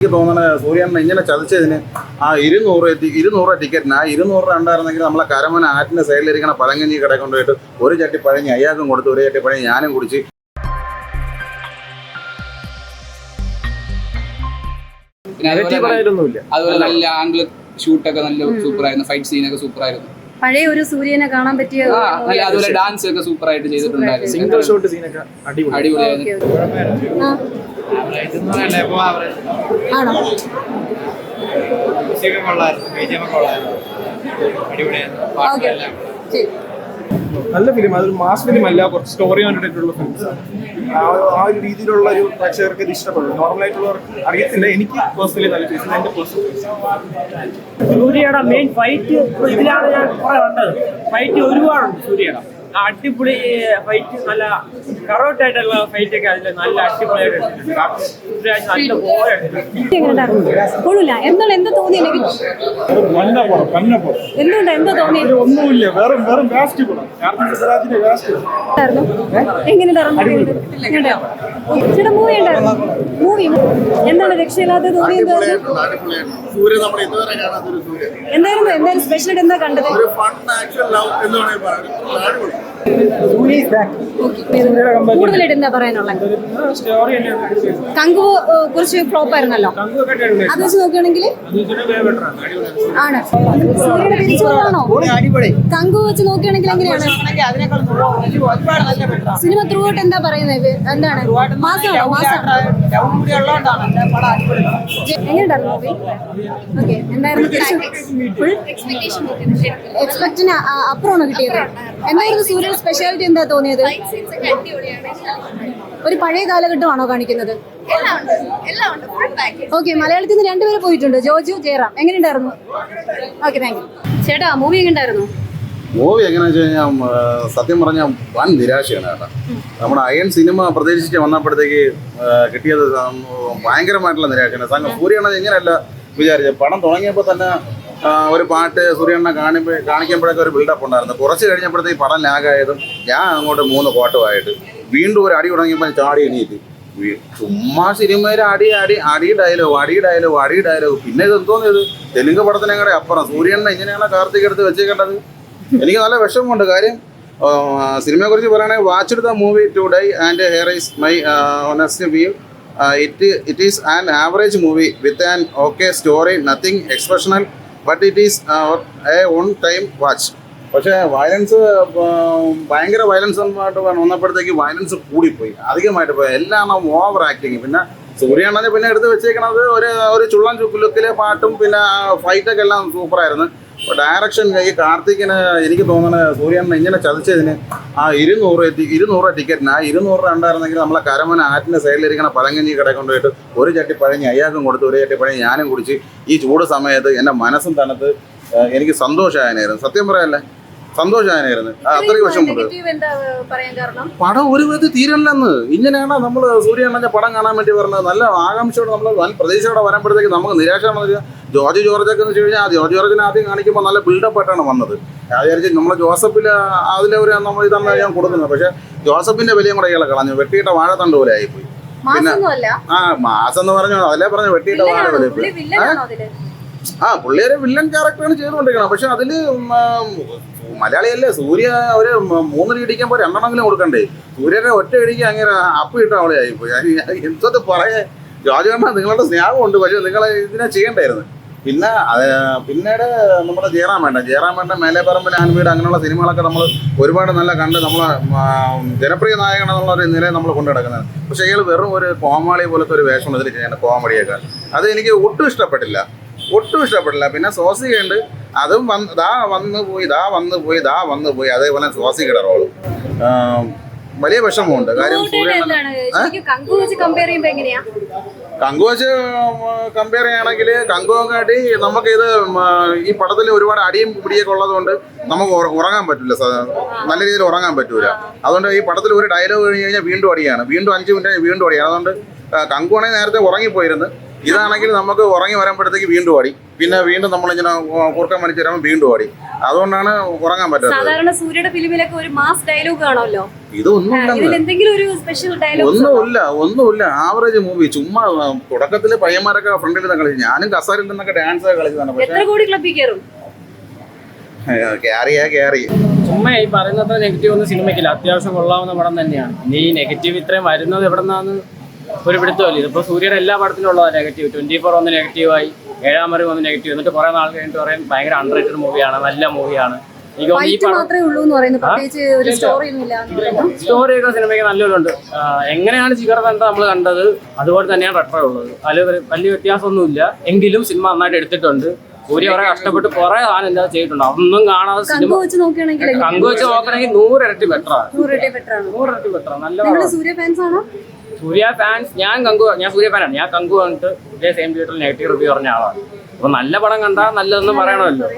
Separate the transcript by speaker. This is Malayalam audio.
Speaker 1: എനിക്ക് തോന്നുന്നത് സൂര്യനെ ഇങ്ങനെ ചതിച്ചതിന് ആ ഇരുന്നൂറ് ഇരുന്നൂറ് ടിക്കറ്റിന് ആ ഇരുന്നൂറ് രൂപ ഉണ്ടായിരുന്നെങ്കിൽ നമ്മളെ കരമന ആറ്റിന്റെ സൈഡിലിരിക്കണ പഴങ്കഞ്ഞി കട കൊണ്ടുപോയിട്ട് ഒരു ചട്ടി പഴഞ്ഞ് അയാൾക്കും കൊടുത്ത് ഒരു ചട്ടി പഴഞ്ഞ് ഞാനും കുടിച്ച്.
Speaker 2: അതുപോലെ അതുപോലെ നല്ല ആംഗിൾ ഷൂട്ടൊക്കെ നല്ല സൂപ്പർ ആയിരുന്നു ഫൈറ്റ് സീനൊക്കെ സൂപ്പർ ആയിരുന്നു
Speaker 3: പഴയ ഒരു സൂര്യനെ കാണാൻ പറ്റിയ
Speaker 2: അതുപോലെ ഡാൻസ് ഒക്കെ സൂപ്പർ ആയിട്ട് ചെയ്തിട്ടുണ്ടായിരുന്നു
Speaker 4: സിംഗിൾ ഷോട്ട് സീനൊക്കെ അടിപൊളി
Speaker 2: അടിപൊളിയായിരുന്നു
Speaker 3: ആണോ? ഓക്കെ. ശരി.
Speaker 4: നല്ല ഫിലിം അതൊരു മാസ് ഫിലിം അല്ല കുറച്ച് സ്റ്റോറി കണ്ടിട്ടുള്ള ഫിലിംസ് ആണ്. ആ ഒരു രീതിയിലുള്ള ഒരു പ്രേക്ഷകർക്ക് ഇത് ഇഷ്ടപ്പെടും. നോർമൽ ആയിട്ടുള്ളവർക്ക് അറിയത്തില്ല. എനിക്ക് പേഴ്സണലി നല്ല ഫീസ് എന്റെ പേഴ്സണൽ
Speaker 5: സൂര്യയുടെ മെയിൻ ഫൈറ്റ് ഇതിലാണ് ഞാൻ കുറെ കണ്ടത്. ഫൈറ്റ് ഒരുപാടുണ്ട് സൂര്യയുടെ. അടിപൊളി ഫൈറ്റ് നല്ല കറോട്ടായിട്ടുള്ള ഫൈറ്റ് ഒക്കെ അതിൽ നല്ല
Speaker 3: എന്താണ്? എന്താ
Speaker 1: തോന്നിയത്
Speaker 3: എന്തായിരുന്നു? എന്തായാലും സ്പെഷ്യൽ എന്താ കണ്ടത്?
Speaker 1: ഒരു ഫൺ ആക്ഷൻ ലവ് എന്ന് വേണമെങ്കിൽ പറയാം.
Speaker 3: കൂടുതലായിട്ട് എന്താ പറയാനുള്ളത്?
Speaker 4: സ്റ്റോറി തന്നെയാണ്
Speaker 3: കങ്കു ഏഹ്, കുറച്ച് ഫ്ലോപ്പ് ആയിരുന്നല്ലോ? അത് വെച്ച് നോക്കുകയാണെങ്കിൽ ആണ്. സൂര്യയുടെ തിരിച്ചുവരവാണോ കങ്കു വെച്ച് നോക്കുകയാണെങ്കിൽ എങ്ങനെയാണ്? സിനിമ ത്രൂ ഔട്ട് എന്താ പറയുന്നത്? എന്താണ്? മാസമാണോ മാസം എങ്ങനെയുണ്ടായിരുന്നു മൂവി ഓക്കെ എന്തായിരുന്നു ഫുൾ എക്സ്പെക്ടിന് അപ്പുറമാണോ കിട്ടിയത്? എന്തായിരുന്നു സൂര്യൻ സ്പെഷ്യാലിറ്റി എന്താ തോന്നിയത്? ഒരു പഴയ കാലഘട്ടമാണോ കാണിക്കുന്നത്?
Speaker 6: എല്ലാം ഉണ്ട്. എല്ലാം ഉണ്ട്. ഫുൾ പാക്കേജ്
Speaker 3: ഓക്കെ മലയാളത്തിൽ നിന്ന് രണ്ടുപേരെ പോയിട്ടുണ്ട്. ജോജു ജയറാം. എങ്ങനെയുണ്ടായിരുന്നു? ഓക്കെ താങ്ക് യു ചേട്ടാ മൂവി എങ്ങനെയുണ്ടായിരുന്നു
Speaker 1: മൂവി എങ്ങനെയാണെന്ന് വെച്ച് കഴിഞ്ഞാൽ സത്യം പറഞ്ഞാൽ വൻ നിരാശയാണ് കേട്ടോ നമ്മുടെ അയൺ സിനിമ പ്രതീക്ഷിച്ച് വന്നപ്പോഴത്തേക്ക് കിട്ടിയത് ഭയങ്കരമായിട്ടുള്ള നിരാശയാണ്. സംഘം സൂര്യണ്ണ ഇങ്ങനെയല്ല വിചാരിച്ചത്. പടം തുടങ്ങിയപ്പോൾ തന്നെ ഒരു പാട്ട് സൂര്യണ്ണ കാണുമ്പോൾ കാണിക്കുമ്പോഴൊക്കെ ഒരു ബിൽഡപ്പ് ഉണ്ടായിരുന്നു. കുറച്ച് കഴിഞ്ഞപ്പോഴത്തേക്ക് പടം ലാഗായതും ഞാൻ അങ്ങോട്ട് മൂന്ന് പാട്ടുമായിട്ട് വീണ്ടും ഒരു അടി തുടങ്ങിയപ്പോൾ ചാടി എണീറ്റ്. ചുമ്മാ സിനിമയിൽ അടി അടി അടി ഡയലോഗ് അടി ഡയലോഗ് അടി ഡയലോഗ് പിന്നെ ഇത് എന്തോന്ന് ഇത്? തെലുങ്ക് പടത്തിനെ കൂടെ അപ്പുറം. സൂര്യണ്ണ ഇങ്ങനെയാണ് കാർത്തിക് എടുത്ത് വെച്ചേക്കേണ്ടത്. എനിക്ക് നല്ല വിഷമമുണ്ട്. കാര്യം സിനിമയെ കുറിച്ച് പറയുകയാണെങ്കിൽ watch the movie today and here is my honest view it it is an average movie with an okay story nothing expressional but it is a one time watch പക്ഷേ വയലൻസ് ഭയങ്കര വയലൻസ് ആയിട്ട് വന്നപ്പോഴത്തേക്ക് വയലൻസ് കൂടിപ്പോയി. അധികമായിട്ട് പോയി. എല്ലാം ഓവർ ആക്ടിങ് പിന്നെ സൂര്യണ്ണനെ പിന്നെ എടുത്ത് വെച്ചേക്കണത് ഒരു ഒരു ചുള്ളൻ ചുക്കുലുക്കിലെ പാട്ടും പിന്നെ ഫൈറ്റൊക്കെ എല്ലാം സൂപ്പറായിരുന്നു ഡയറക്ഷൻ ഈ കാർത്തിക്കിന് എനിക്ക് തോന്നുന്നത് സൂര്യണ്ണ ഇങ്ങനെ ചതിച്ചതിന് ആ ഇരുന്നൂറ് ഇരുന്നൂറ് ടിക്കറ്റിന് ആ ഇരുന്നൂറ് രൂപ ഉണ്ടായിരുന്നെങ്കിൽ നമ്മളെ കരമന ആറ്റിന്റെ സൈഡിലിരിക്കണ പഴങ്കഞ്ഞി കട കൊണ്ടുപോയിട്ട് ഒരു ചട്ടി പഴഞ്ഞ് അയ്യാക്കും കൊടുത്ത് ഒരു ചട്ടി പഴഞ്ഞ് ഞാനും കുടിച്ച് ഈ ചൂട് സമയത്ത് എന്റെ മനസ്സും തണുത്ത് എനിക്ക് സന്തോഷമായനായിരുന്നു. സത്യം പറയല്ലേ? സന്തോഷമായനായിരുന്നു. അത്രയും വിഷമമുണ്ട്. പടം ഒരു വിധത്തിൽ തീരല്ലെന്ന് ഇങ്ങനെയാണ് നമ്മൾ സൂര്യണ്ണന്റെ പടം കാണാൻ വേണ്ടി പറഞ്ഞത് നല്ല ആകാംക്ഷയോടെ നമ്മൾ വൻ പ്രതീക്ഷയോടെ വരുമ്പോഴത്തേക്ക് നമുക്ക് നിരാശ ജോർജ് ജോർജൊക്കെ എന്ന് വെച്ച് കഴിഞ്ഞാൽ ജോർജ് ജോർജിനെ ആദ്യം കാണിക്കുമ്പോൾ നല്ല ബിൽഡപ്പ് ആയിട്ടാണ് വന്നത്. ഞാൻ വിചാരിച്ചു നമ്മൾ ജോസഫിൽ അതിലെ ഒരു നമ്മൾ ഇതാണ് ഞാൻ കൊടുക്കുന്നത്. പക്ഷെ ജോസഫിന്റെ വിലയും കൂടെ ഇയാളെ കളഞ്ഞു. വെട്ടിയിട്ട വാഴത്തണ്ട് പോലെ ആയിപ്പോയി.
Speaker 3: പിന്നെ
Speaker 1: ആ മാസം എന്ന് പറഞ്ഞു അതല്ലേ പറഞ്ഞു വെട്ടിയിട്ട വാഴ പോലെ
Speaker 3: അതിൽ?
Speaker 1: ആ പുള്ളിയൊരു വില്ലൻ ക്യാരക്ടറാണ് ചെയ്തുകൊണ്ടിരിക്കണം പക്ഷെ അതിൽ മലയാളിയല്ലേ? സൂര്യ ഒരു മ- ഇടിക്കാൻ പോലെ രണ്ടെണ്ണമെങ്കിലും കൊടുക്കണ്ടേ? സൂര്യനെ ഒറ്റ ഇടിക്കാൻ അങ്ങനെ അപ്പ് ഇട്ട അവളെ ആയിപ്പോയി. എന്തൊക്കെ എന്തത് പറയാ. ജോജുകണ്ണ നിങ്ങളുടെ സ്നേഹമുണ്ട്. പക്ഷെ നിങ്ങളെ ഇതിനെ ചെയ്യണ്ടായിരുന്നു. പിന്നെ അത് പിന്നീട് നമ്മുടെ ജയറാം വേണ്ട. ജയറാം മേലെപ്പറമ്പിൽ ആൻവീട് അങ്ങനെയുള്ള സിനിമകളൊക്കെ നമ്മൾ ഒരുപാട് നല്ല കണ്ട് നമ്മൾ ജനപ്രിയ നായകൻ എന്നുള്ള ഒരു നിലയിൽ നമ്മൾ കൊണ്ടു നടക്കുന്നത്. പക്ഷേ അയാൾ വെറും ഒരു കോമാളി പോലത്തെ ഒരു വേഷം ഇതിൽ ചെയ്യുന്നത് കോമഡിയൊക്കെ. അത് എനിക്ക് ഒട്ടും ഇഷ്ടപ്പെട്ടില്ല. ഒട്ടും ഇഷ്ടപ്പെട്ടില്ല. പിന്നെ സ്വാസികയുണ്ട് അതും വന്ന് ദാ വന്ന് പോയി ദാ വന്ന് പോയി ദാ വന്ന് പോയി. അതേപോലെ സ്വാസികയുടെ റോൾ. വലിയ വിഷമമുണ്ട്. കാര്യം
Speaker 3: കങ്കുവച്ച് കങ്കു വെച്ച് കമ്പയർ ചെയ്യണമെങ്കിൽ എങ്ങനെയാ?
Speaker 1: കങ്കു വെച്ച് കമ്പയർ ചെയ്യുകയാണെങ്കിൽ കങ്കുവങ്ങാട്ടി നമുക്കിത് ഉം, ഈ പടത്തിൽ ഒരുപാട് അടിയും പിടിയൊക്കെ ഉള്ളതുകൊണ്ട് നമുക്ക് ഉറങ്ങാൻ പറ്റില്ല നല്ല രീതിയിൽ ഉറങ്ങാൻ പറ്റൂല. അതുകൊണ്ട് ഈ പടത്തിൽ ഒരു ഡയലോഗ് കഴിഞ്ഞ് കഴിഞ്ഞാൽ വീണ്ടും അടിയാണ്. വീണ്ടും അഞ്ച് മിനിറ്റ് വീണ്ടും അടിയാണ്. അതുകൊണ്ട് കങ്കുവാണെങ്കിൽ നേരത്തെ ഉറങ്ങിപ്പോയിരുന്നു. ഇതാണെങ്കിൽ നമുക്ക് ഉറങ്ങി വരുമ്പോഴത്തേക്ക് വീണ്ടും ഓടി. പിന്നെ വീണ്ടും നമ്മളിങ്ങനെ കുറുക്കൻ വലിച്ചു തരാൻ വീണ്ടും ഓടി. അതുകൊണ്ടാണ് ഉറങ്ങാൻ പറ്റാത്തത്.
Speaker 3: സാധാരണ സൂര്യയുടെ ഫിലിമിലൊക്കെ ഒരു മാസ് ഡയലോഗ് കാണുമല്ലോ?
Speaker 1: ഇതൊന്നും
Speaker 3: ഇതിൽ എന്തെങ്കിലും ഒരു സ്പെഷ്യൽ ഡയലോഗ്
Speaker 1: ഒന്നുമില്ല ഒന്നുമില്ല. ആവറേജ് മൂവി ചുമ്മാ തുടക്കത്തിൽ പയ്യന്മാരൊക്കെ ഫ്രണ്ടിൽ നിന്ന് കളിച്ചു. ഞാനും കസാരിൽ നിന്നൊക്കെ ഡാൻസ് കളിച്ചതാണ് പക്ഷേ ക്യാറിയാ ക്യാറി
Speaker 5: ചുമ്മാ ഈ പറയുന്നത് നെഗറ്റീവ് ഒന്നും സിനിമയ്ക്കില്ല അത്യാവശ്യം കൊള്ളാവുന്ന പടം തന്നെയാണ്. ഇനി നെഗറ്റീവ് ഇത്രയും വരുന്നത് എവിടെ നിന്നാന്ന് ഒരു പിടുത്തമല്ല ഇതിപ്പോൾ സൂര്യയുടെ എല്ലാ പടത്തിലും ഉള്ളതാണ് നെഗറ്റീവ് ട്വന്റി ഫോർ ഒന്ന് നെഗറ്റീവായി ഏഴാം മറി ഒന്ന് നെഗറ്റീവ് എന്നിട്ട് കുറേ നാൾ കഴിഞ്ഞിട്ട് പറയും ഭയങ്കര അണ്ടർ മൂവിയാണ് നല്ല മൂവിയാണ്
Speaker 3: സ്റ്റോറി.
Speaker 5: സ്റ്റോറിയൊക്കെ സിനിമയ്ക്ക് നല്ലൊരുണ്ട് എങ്ങനെയാണ് ചികർതണ്ട നമ്മൾ കണ്ടത്? അതുപോലെ തന്നെയാണ് റെട്ടറ ഉള്ളത്. അതിൽ വലിയ വ്യത്യാസമൊന്നുമില്ല എങ്കിലും സിനിമ നന്നായിട്ട് എടുത്തിട്ടുണ്ട്. സൂര്യ കുറെ കഷ്ടപ്പെട്ട് കുറെ സാധനം എന്താ ചെയ്തിട്ടുണ്ട്. അതൊന്നും കാണാതെ സിനിമ കങ്കു വെച്ച് നോക്കണമെങ്കിൽ നൂറിരട്ടി ബെറ്ററാണ് നൂറിരട്ടി ബെറ്റർ നല്ല
Speaker 3: സൂര്യ ഫാൻസ് ആണോ?
Speaker 5: സൂര്യ ഫാൻസ് ഞാൻ കങ്കു ഞാൻ സൂര്യ ഫാനാണ് ഞാൻ കങ്കു വന്നിട്ട് ഇതേ സെയിം തിയേറ്ററിൽ നെഗറ്റീവ് റിവ്യൂ പറഞ്ഞ ആളാണ്. അപ്പൊ നല്ല പടം കണ്ടാൽ നല്ലതെന്ന് പറയണമല്ലോ.